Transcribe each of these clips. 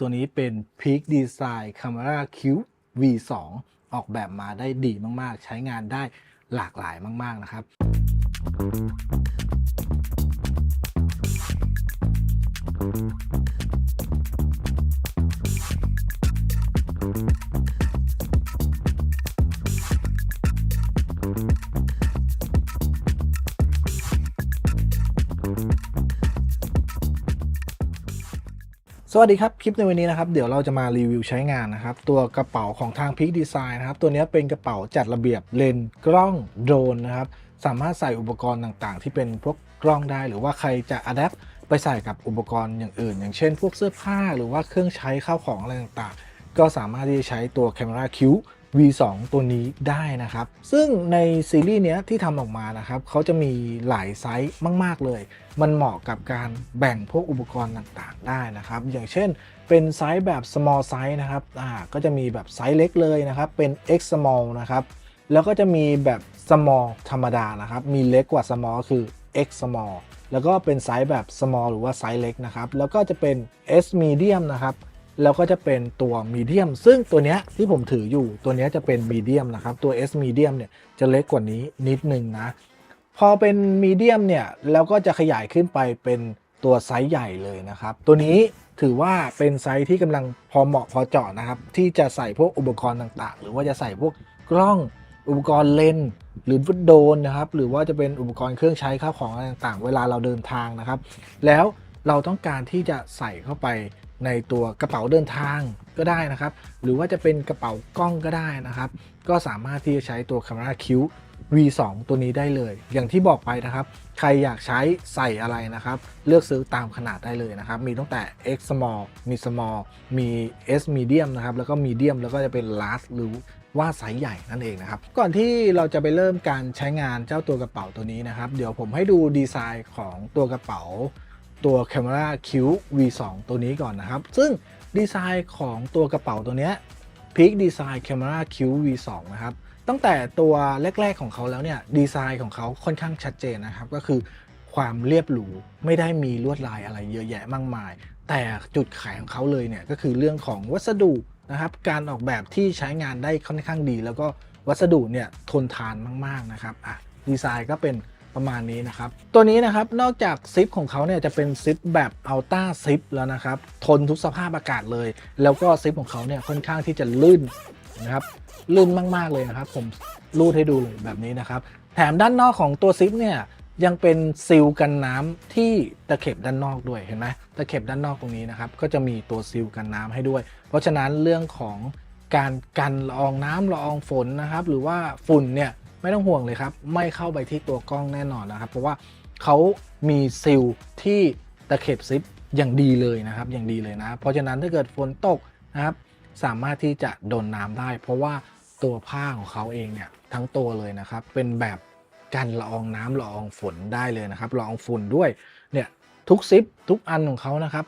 ตัวนี้เป็น Peak Design Camera Q V2 ออกแบบมาได้ดีมากๆ ใช้งานได้หลากหลายมาก ๆ นะครับ สวัสดีครับ คลิปในวันนี้นะครับ เดี๋ยวเราจะมารีวิวใช้งานนะครับ ตัวกระเป๋าของทาง Peak Design นะครับ ตัวนี้เป็นกระเป๋าจัดระเบียบเลนกล้องโดรนนะครับ สามารถใส่อุปกรณ์ต่างๆ ที่เป็นพวกกล้องได้ หรือว่าใครจะอัดแอปไปใส่กับอุปกรณ์อย่างอื่น อย่างเช่น พวกเสื้อผ้าหรือว่าเครื่องใช้ข้าวของอะไรต่างๆ ก็สามารถที่จะใช้ตัวแคมราคิว V2 ตัวนี้ได้นะครับ ซึ่งในซีรีส์เนี้ยที่ทำออกมานะครับเขาจะมีหลายไซส์มาก ๆ เลย มันเหมาะกับการแบ่งพวกอุปกรณ์ต่างๆ ได้นะครับ อย่างเช่นเป็นไซส์แบบ small size นะครับอ่าก็จะมีแบบไซส์เล็กเลยนะครับ เป็น X small นะครับ แล้วก็จะมีแบบ small ธรรมดานะครับ มีเล็กกว่า small คือ X small แล้วก็เป็นไซส์แบบ small หรือว่าไซส์เล็กนะครับ แล้วก็จะเป็น S medium นะครับ แล้วก็จะเป็นตัวมีเดียมซึ่งตัวเนี้ยที่ผมถืออยู่ตัวเนี้ยจะเป็นมีเดียมนะครับ ตัว S มีเดียมเนี่ยจะเล็กกว่านี้นิดนึงนะ พอเป็นมีเดียมเนี่ยเราก็จะขยายขึ้นไปเป็นตัวไซส์ใหญ่เลยนะครับ ตัวนี้ถือว่าเป็นไซส์ที่กำลังพอเหมาะพอเจาะนะครับ ที่จะใส่พวกอุปกรณ์ต่างๆ หรือว่าจะใส่พวกกล้องอุปกรณ์เลนหรือฟุตโดนนะครับ หรือว่าจะเป็นอุปกรณ์เครื่องใช้ข้าวของอะไรต่างๆ เวลาเราเดินทางนะครับ แล้วเราต้องการที่จะใส่เข้าไป ในตัวกระเป๋าเดินทางก็ได้นะครับ หรือว่าจะเป็นกระเป๋ากล้องก็ได้นะครับ ก็สามารถที่จะใช้ตัว Camera Q V2 ตัวนี้ได้เลย อย่างที่บอกไปนะครับ ใครอยากใช้ใส่อะไรนะครับ เลือกซื้อตามขนาดได้เลยนะครับ มีตั้งแต่ X small มี small มี S medium นะครับ แล้วก็ medium แล้วก็จะเป็น large หรือว่าไซส์ใหญ่นั่นเองนะครับ ก่อนที่เราจะไปเริ่มการใช้งานเจ้าตัวกระเป๋าตัวนี้นะครับ เดี๋ยวผมให้ดูดีไซน์ของตัวกระเป๋า ตัว Camera Q V2 ตัวนี้ก่อนนะครับ ซึ่งดีไซน์ของตัวกระเป๋าตัวนี้ Peak Design Camera Q V2 นะครับ ตั้งแต่ตัวแรก ๆ ของเขาแล้วเนี่ย ดีไซน์ของเขาค่อนข้างชัดเจนนะครับ ก็คือความเรียบหรูไม่ได้มีลวดลายอะไรเยอะแยะมากมาย แต่จุดขายของเขาเลยเนี่ยก็คือเรื่องของวัสดุนะครับ การออกแบบที่ใช้งานได้ค่อนข้างดี แล้วก็วัสดุเนี่ยทนทานมาก ๆ นะครับอะดีไซน์ก็เป็น ประมาณนี้นะครับ ตัวนี้นะครับนอกจากซิปของเขาเนี่ยจะเป็นซิปแบบอัลต้าซิปแล้วนะครับ ทนทุกสภาพอากาศเลย แล้วก็ซิปของเขาเนี่ยค่อนข้างที่จะลื่นนะครับลื่นมากๆเลยนะครับ ผมรูดให้ดูเลยแบบนี้นะครับ แถมด้านนอกของตัวซิปเนี่ยยังเป็นซีลกันน้ำที่ตะเข็บด้านนอกด้วยเห็นไหมตะเข็บด้านนอกตรงนี้นะครับ ก็จะมีตัวซีลกันน้ำให้ด้วย เพราะฉะนั้นเรื่องของการกันละอองน้ำละอองฝนนะครับ หรือว่าฝุ่นเนี่ย ไม่ต้องห่วงเลยครับ ไม่เข้าไปที่ตัวกล้องแน่นอนนะครับ เพราะว่าเขามีซิลที่ตะเข็บซิปอย่างดีเลยนะครับอย่างดีเลยนะ เพราะฉะนั้นถ้าเกิดฝนตกนะครับ สามารถที่จะโดนน้ำได้ เพราะว่าตัวผ้าของเขาเองเนี่ยทั้งตัวเลยนะครับ เป็นแบบกันละอองน้ำละอองฝนได้เลยนะครับละอองฝุ่นด้วยเนี่ยทุกซิปทุกอันของเขานะครับ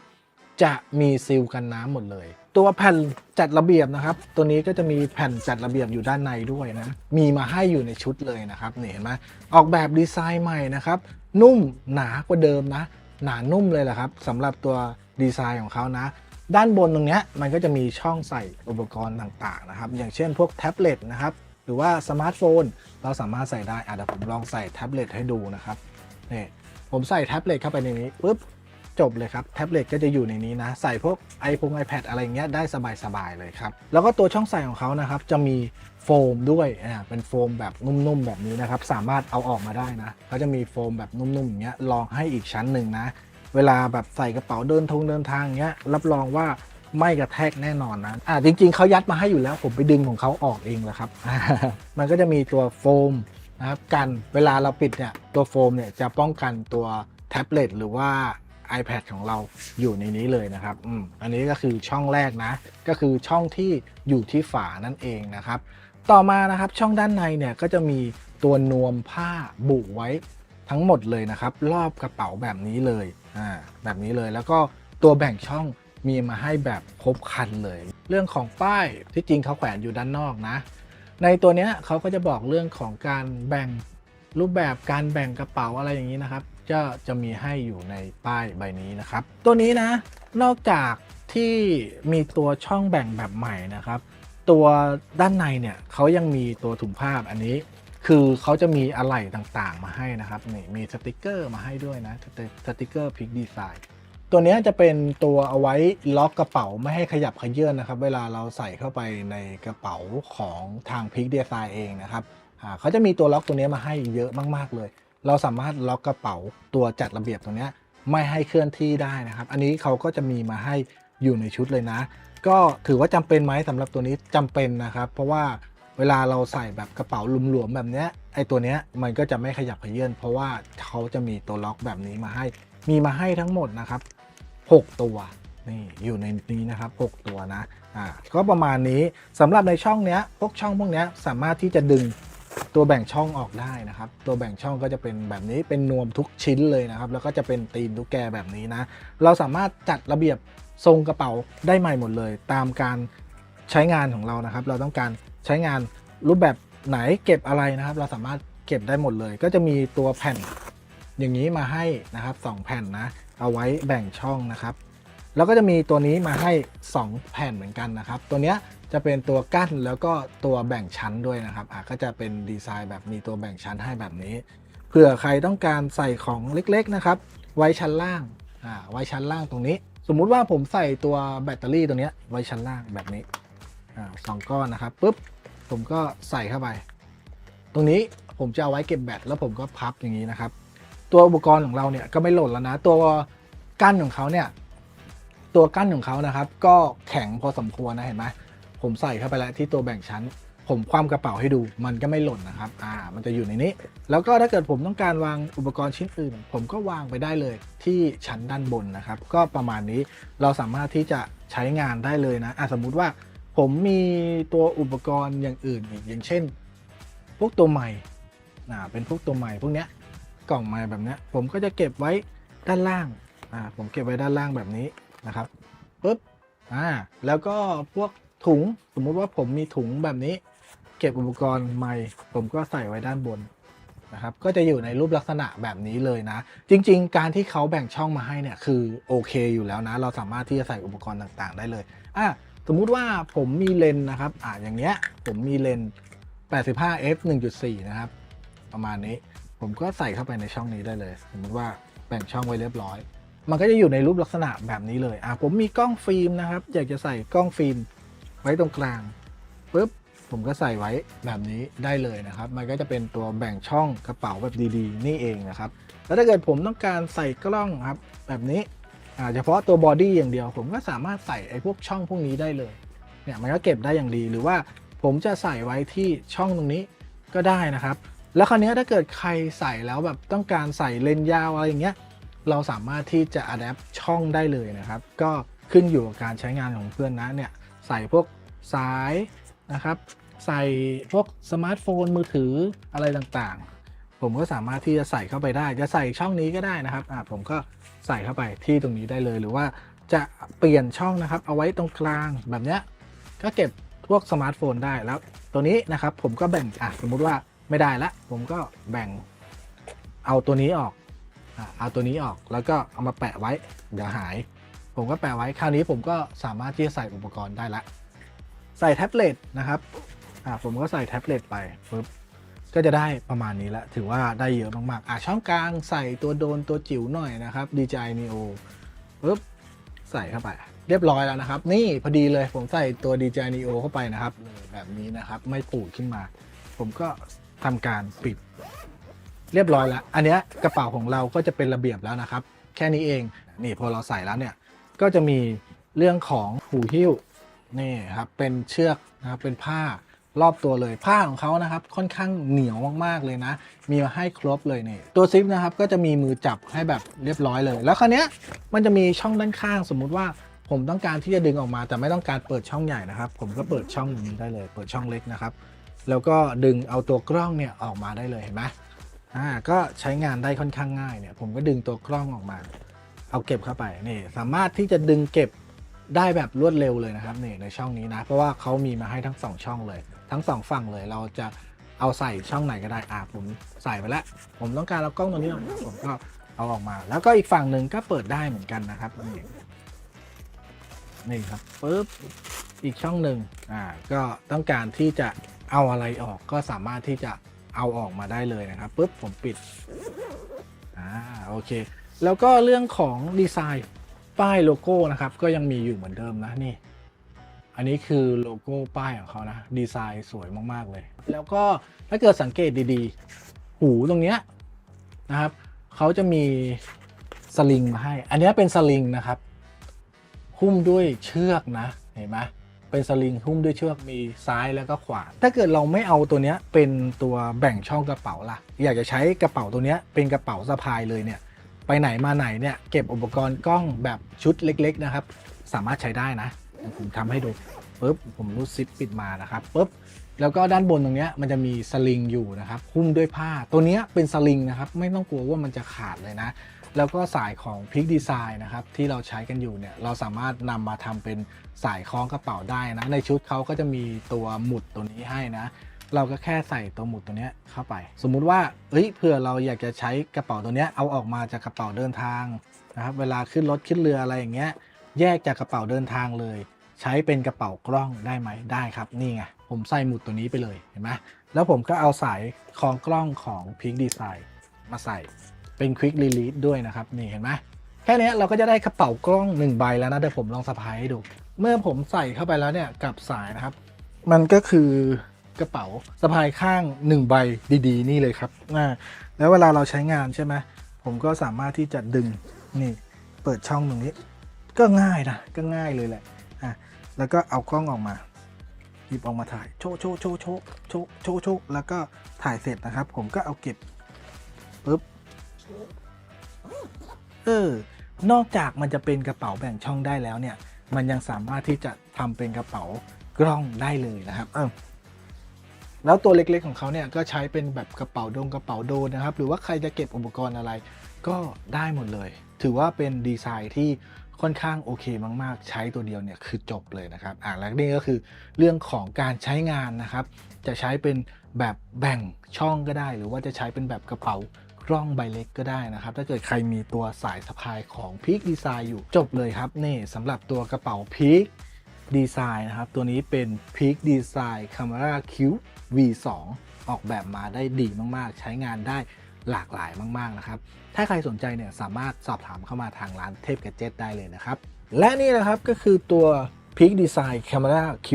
จะมีซีลกันน้ำหมดเลย ตัวแผ่นจัดระเบียบนะครับ ตัวนี้ก็จะมีแผ่นจัดระเบียบอยู่ด้านในด้วยนะ มีมาให้อยู่ในชุดเลยนะครับนี่เห็นไหมออกแบบดีไซน์ใหม่นะครับ นุ่มหนากว่าเดิมนะ หนานุ่มเลยแหละครับสำหรับตัวดีไซน์ของเขานะ ด้านบนตรงนี้มันก็จะมีช่องใส่อุปกรณ์ต่างๆนะครับ อย่างเช่นพวกแท็บเล็ตนะครับหรือว่าสมาร์ทโฟน เราสามารถใส่ได้อะเดี๋ยวผมลองใส่แท็บเล็ตให้ดูนะครับนี่ผมใส่แท็บเล็ตเข้าไปในนี้ปุ๊บ จบเลยครับแท็บเล็ตก็จะอยู่ในนี้นะ ใส่พวก iPhone iPad อะไรเงี้ยได้สบายๆเลยครับ แล้วก็ตัวช่องใส่ของเขานะครับ จะมีโฟมด้วยอ่าเป็นโฟมแบบนุ่มๆแบบนี้นะครับ สามารถเอาออกมาได้นะเขาจะมีโฟมแบบนุ่มๆอย่างเงี้ยรองให้อีกชั้นหนึ่งนะ เวลาแบบใส่กระเป๋าเดินทงเดินทางเงี้ยรับรองว่าไม่กระแทกแน่นอนนะ อ่าจริง ๆเขายัดมาให้อยู่แล้ว ผมไปดึงของเขาออกเองแหละครับ มันก็จะมีตัวโฟมนะครับกันเวลาเราปิดเนี่ยตัวโฟมเนี่ยจะป้องกันตัวแท็บเล็ตหรือว่า iPad ของเราอยู่ในนี้เลยนะครับอืมอันนี้ก็คือช่องแรกนะ ก็คือช่องที่อยู่ที่ฝานั่นเองนะครับ ต่อมานะครับช่องด้านในเนี่ยก็จะมีตัวนวมผ้าบุไว้ทั้งหมดเลยนะครับ รอบกระเป๋าแบบนี้เลยอ่าแบบนี้เลยแล้วก็ตัวแบ่งช่องมีมาให้แบบครบครันเลย เรื่องของป้ายที่จริงเขาแขวนอยู่ด้านนอกนะ ในตัวเนี้ยเขาก็จะบอกเรื่องของการแบ่งรูปแบบการแบ่งกระเป๋าอะไรอย่างนี้นะครับ จะจะมีให้อยู่ในป้ายใบนี้นะครับ ตัวนี้นะ นอกจากที่มีตัวช่องแบ่งแบบใหม่นะครับ ตัวด้านในเนี่ยเขายังมีตัวถุงผ้าอันนี้ คือเขาจะมีอะไหล่ต่างๆ มาให้นะครับนี่มีสติกเกอร์มาให้ด้วยนะสติกเกอร์พิกดีไซน์ตัวนี้จะเป็นตัวเอาไว้ล็อกกระเป๋าไม่ให้ขยับขยื่นนะครับ เวลาเราใส่เข้าไปในกระเป๋าของทางพิกดีไซน์เองนะครับเขาจะมีตัวล็อกตัวนี้มาให้เยอะมากๆเลย เราสามารถล็อกกระเป๋าตัวจัดระเบียบตัวเนี้ไม่ให้เคลื่อนที่ได้นะครับ อันนี้เขาก็จะมีมาให้อยู่ในชุดเลยนะ ก็ถือว่าจำเป็นไหมสำหรับตัวนี้จำเป็นนะครับ เพราะว่าเวลาเราใส่แบบกระเป๋าหลวมๆแบบนี้ไอตัวเนี้ยมันก็จะไม่ขยับเขยื่นเพราะว่าเขาจะมีตัวล็อกแบบนี้มาให้ มีมาให้ทั้งหมดนะครับ 6 ตัวนี่อยู่ในนี้นะครับ 6 ตัวนะอ่าก็ประมาณนี้สำหรับในช่องเนี้ยพวกช่องพวกเนี้ยสามารถที่จะดึง ตัวแบ่งช่องออกได้นะครับ ตัวแบ่งช่องก็จะเป็นแบบนี้เป็นนวมทุกชิ้นเลยนะครับ แล้วก็จะเป็นตีนทุกแกแบบนี้นะ เราสามารถจัดระเบียบทรงกระเป๋าได้ใหม่หมดเลย ตามการใช้งานของเรานะครับ เราต้องการใช้งานรูปแบบไหนเก็บอะไรนะครับ เราสามารถเก็บได้หมดเลย ก็จะมีตัวแผ่นอย่างนี้มาให้นะครับสองแผ่นนะ เอาไว้แบ่งช่องนะครับ แล้วก็จะมีตัวนี้มาให้ 2 แผ่นเหมือนกันนะครับ ตัวเนี้ยจะเป็นตัวกั้นแล้วก็ตัวแบ่งชั้นด้วยนะครับอะก็จะเป็นดีไซน์แบบมีตัวแบ่งชั้นให้แบบนี้ เผื่อใครต้องการใส่ของเล็กๆนะครับ ไว้ชั้นล่างอ่าไว้ชั้นล่างตรงนี้ สมมุติว่าผมใส่ตัวแบตเตอรี่ตัวเนี้ยไว้ชั้นล่างแบบนี้อ่าสองก้อนนะครับปุ๊บผมก็ใส่เข้าไป ตรงนี้ผมจะเอาไว้เก็บแบตแล้วผมก็พับอย่างนี้นะครับ ตัวอุปกรณ์ของเราเนี่ยก็ไม่หล่นแล้วนะ ตัวกั้นของเขาเนี่ย ตัวกั้นของเขานะครับ ก็แข็งพอสมควรนะเห็นไหมผมใส่เข้าไปแล้วที่ตัวแบ่งชั้น ผมคว่ำกระเป๋าให้ดู มันก็ไม่หล่นนะครับ อ่า มันจะอยู่ในนี้ แล้วก็ถ้าเกิดผมต้องการวางอุปกรณ์ชิ้นอื่น ผมก็วางไปได้เลยที่ชั้นด้านบนนะครับ ก็ประมาณนี้เราสามารถที่จะใช้งานได้เลยนะอะสมมุติว่าผมมีตัวอุปกรณ์อย่างอื่นอีกอย่างเช่น พวกตัวใหม่อ่าเป็นพวกตัวใหม่พวกเนี้ยกล่องใหม่แบบเนี้ยผมก็จะเก็บไว้ด้านล่างอ่าผมเก็บไว้ด้านล่างแบบนี้ นะครับปุ๊บอ่าแล้วก็พวกถุงสมมุติว่าผมมีถุงแบบนี้ เก็บอุปกรณ์ใหม่ผมก็ใส่ไว้ด้านบนนะครับก็จะอยู่ในรูปลักษณะแบบนี้เลยนะ จริง ๆ การที่เขาแบ่งช่องมาให้เนี่ยคือโอเคอยู่แล้วนะ เราสามารถที่จะใส่อุปกรณ์ต่างๆ ได้เลยอะสมมุติว่าผมมีเลนนะครับอ่าอย่างเนี้ยผมมีเลน 85 f 1.4 นะครับ ประมาณนี้ผมก็ใส่เข้าไปในช่องนี้ได้เลย สมมติว่าแบ่งช่องไว้เรียบร้อย มันก็จะอยู่ในรูปลักษณะแบบนี้เลย อะผมมีกล้องฟิล์มนะครับ อยากจะใส่กล้องฟิล์มไว้ตรงกลางปุ๊บผมก็ใส่ไว้แบบนี้ได้เลยนะครับ มันก็จะเป็นตัวแบ่งช่องกระเป๋าแบบดีๆ นี่เองนะครับ แล้วถ้าเกิดผมต้องการใส่กล้องครับ แบบนี้อ่าเฉพาะตัวบอดี้อย่างเดียว ผมก็สามารถใส่ไอ้พวกช่องพวกนี้ได้เลย เนี่ยมันก็เก็บได้อย่างดี หรือว่าผมจะใส่ไว้ที่ช่องตรงนี้ก็ได้นะครับ แล้วคราวนี้ถ้าเกิดใครใส่แล้วแบบต้องการใส่เลนส์ยาวอะไรอย่างเงี้ย เราสามารถที่จะอัดแอปช่องได้เลยนะครับ ก็ขึ้นอยู่กับการใช้งานของเพื่อนนะเนี่ยใส่พวกสายนะครับ ใส่พวกสมาร์ทโฟนมือถืออะไรต่างๆ ผมก็สามารถที่จะใส่เข้าไปได้ จะใส่ช่องนี้ก็ได้นะครับอ่าผมก็ใส่เข้าไปที่ตรงนี้ได้เลย หรือว่าจะเปลี่ยนช่องนะครับ เอาไว้ตรงกลางแบบเนี้ยก็เก็บพวกสมาร์ทโฟนได้แล้วตัวนี้นะครับผมก็แบ่งอะสมมุติว่าไม่ได้ละ ผมก็แบ่งเอาตัวนี้ออก เอาตัวนี้ออกแล้วก็เอามาแปะไว้ เดี๋ยวหาย ผมก็แปะไว้คราวนี้ผมก็สามารถที่จะใส่อุปกรณ์ได้ละ ใส่แท็บเล็ตนะครับผมก็ใส่แท็บเล็ตไปปุ๊บก็จะได้ประมาณนี้ล้วถือว่าได้เยอะมากๆอะช่องกลางใส่ตัวโดนตัวจิ๋วหน่อยนะครับ DJI Neo ปุ๊บใส่เข้าไป เรียบร้อยแล้วนะครับ นี่พอดีเลยผมใส่ตัว DJI Neo เข้าไปนะครับแบบนี้นะครับ ไม่ปูดขึ้นมา ผมก็ทำการปิด เรียบร้อยแล้ว อันนี้กระเป๋าของเราก็จะเป็นระเบียบแล้วนะครับ แค่นี้เอง นี่พอเราใส่แล้วเนี่ย ก็จะมีเรื่องของหูหิ้ว นี่ครับ เป็นเชือกนะครับ เป็นผ้ารอบตัวเลย ผ้าของเขานะครับ ค่อนข้างเหนียวมากๆเลยนะ มีมาให้ครบเลยนี่ตัวซิปนะครับ ก็จะมีมือจับให้แบบเรียบร้อยเลย แล้วคราวเนี้ยมันจะมีช่องด้านข้าง สมมุติว่าผมต้องการที่จะดึงออกมา แต่ไม่ต้องการเปิดช่องใหญ่นะครับ ผมก็เปิดช่องนี้ได้เลย เปิดช่องเล็กนะครับ แล้วก็ดึงเอาตัวกล้องเนี่ยออกมาได้เลยเห็นไหม อ่าก็ใช้งานได้ค่อนข้างง่ายเนี่ย ผมก็ดึงตัวกล้องออกมา เอาเก็บเข้าไปนี่สามารถที่จะดึงเก็บได้แบบรวดเร็วเลยนะครับนี่ในช่องนี้นะ เพราะว่าเขามีมาให้ทั้งสองช่องเลย ทั้งสองฝั่งเลยเราจะเอาใส่ช่องไหนก็ได้อ่าผมใส่ไปแล้ว ผมต้องการเอากล้องตัวนี้ออกผมก็เอาออกมา แล้วก็อีกฝั่งหนึ่งก็เปิดได้เหมือนกันนะครับนี่นี่ครับปุ๊บอีกช่องหนึ่งอ่าก็ต้องการที่จะเอาอะไรออกก็สามารถที่จะ เอาออกมาได้เลยนะครับปุ๊บผมปิดอ่าโอเค แล้วก็เรื่องของดีไซน์ป้ายโลโก้นะครับ ก็ยังมีอยู่เหมือนเดิมนะนี่ อันนี้คือโลโก้ป้ายของเขานะ ดีไซน์สวยมากๆเลย แล้วก็ถ้าเกิดสังเกตดีๆ หูตรงเนี้ยนะครับเขาจะมีสลิงมาให้ อันนี้เป็นสลิงนะครับ หุ้มด้วยเชือกนะ เห็นไหม เป็นสลิงหุ้มด้วยเชือกมีซ้ายแล้วก็ขวา ถ้าเกิดเราไม่เอาตัวเนี้ยเป็นตัวแบ่งช่องกระเป๋าล่ะ อยากจะใช้กระเป๋าตัวเนี้ยเป็นกระเป๋าสะพายเลยเนี่ยไปไหนมาไหนเนี่ยเก็บอุปกรณ์กล้องแบบชุดเล็ก ๆ นะครับ สามารถใช้ได้นะผมทำให้ดูปุ๊บผมรูดซิปปิดมานะครับปุ๊บแล้วก็ด้านบนตรงเนี้ยมันจะมีสลิงอยู่นะครับหุ้มด้วยผ้าตัวเนี้ยเป็นสลิงนะครับ ไม่ต้องกลัวว่ามันจะขาดเลยนะ แล้วก็สายของพิกดีไซน์นะครับที่เราใช้กันอยู่เนี่ยเราสามารถนำมาทำเป็นสายคล้องกระเป๋าได้นะ ในชุดเขาก็จะมีตัวหมุดตัวนี้ให้นะ เราก็แค่ใส่ตัวหมุดตัวนี้เข้าไป สมมุติว่าเอ้ยเผื่อเราอยากจะใช้กระเป๋าตัวนี้เอาออกมาจากกระเป๋าเดินทางนะครับเวลาขึ้นรถขึ้นเรืออะไรอย่างเงี้ยแยกจากกระเป๋าเดินทางเลย ใช้เป็นกระเป๋ากล้องได้ไหมได้ครับนี่ไงผมใส่หมุดตัวนี้ไปเลยเห็นไหมแล้วผมก็เอาสายคล้องกล้องของ Peak Design มาใส่ เป็น Quick Release ด้วยนะครับ นี่เห็นไหมแค่นี้เราก็จะได้กระเป๋ากล้องหนึ่งใบแล้วนะเดี๋ยวผมลองสะพายให้ดู เมื่อผมใส่เข้าไปแล้วเนี่ยกับสายนะครับ มันก็คือกระเป๋าสะพายข้างหนึ่งใบดีๆ นี่เลยครับอ่าแล้วเวลาเราใช้งานใช่ไหมผมก็สามารถที่จะดึงนี่เปิดช่องตรงนี้ ก็ง่ายนะก็ง่ายเลยแหละอะแล้วก็เอากล้องออกมาหยิบออกมาถ่ายโชว์โชว์โชว์โชว์โชว์โชว์แล้วก็ถ่ายเสร็จนะครับ ผมก็เอาเก็บ เออนอกจากมันจะเป็นกระเป๋าแบ่งช่องได้แล้วเนี่ย มันยังสามารถที่จะทำเป็นกระเป๋ากล้องได้เลยนะครับเออแล้วตัวเล็กๆของเขาเนี่ยก็ใช้เป็นแบบกระเป๋าดงกระเป๋าโดนนะครับ หรือว่าใครจะเก็บอุปกรณ์อะไร ก็ได้หมดเลย ถือว่าเป็นดีไซน์ที่ค่อนข้างโอเคมากๆ ใช้ตัวเดียวเนี่ยคือจบเลยนะครับอ่าแล้วนี่ก็คือเรื่องของการใช้งานนะครับ จะใช้เป็นแบบแบ่งช่องก็ได้ หรือว่าจะใช้เป็นแบบกระเป๋า กล้องใบเล็กก็ได้นะครับ ถ้าเกิดใครมีตัวสายสะพายของ Peak Design อยู่จบเลยครับ นี่สำหรับตัวกระเป๋า Peak Design นะครับ ตัวนี้เป็น Peak Design Camera Q V2 ออกแบบมาได้ดีมากๆ ใช้งานได้หลากหลายมากๆนะครับ ถ้าใครสนใจเนี่ยสามารถสอบถามเข้ามาทางร้านเทพก a เจ็ตได้เลยนะครับ และนี่นะครับก็คือตัว Peak Design Camera Q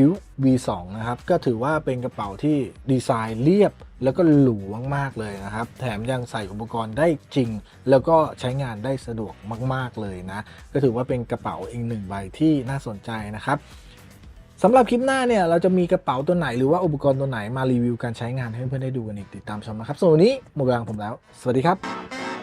V2 นะครับ ก็ถือว่าเป็นกระเป๋าที่ดีไซน์เรียบแล้วก็หรูมากๆเลยนะครับ แถมยังใส่อุปกรณ์ได้จริง แล้วก็ใช้งานได้สะดวกมาก ๆเลยนะ ก็ถือว่าเป็นกระเป๋าอีกหนึ่งใบที่น่าสนใจนะครับสำหรับคลิปหน้าเนี่ยเราจะมีกระเป๋าตัวไหนหรือว่าอุปกรณ์ตัวไหนมารีวิวการใช้งานให้เพื่อนๆได้ดูกันอีกติดตามชมนะครับส่วนวันนี้หมดเวลางผมแล้ว สวัสดีครับ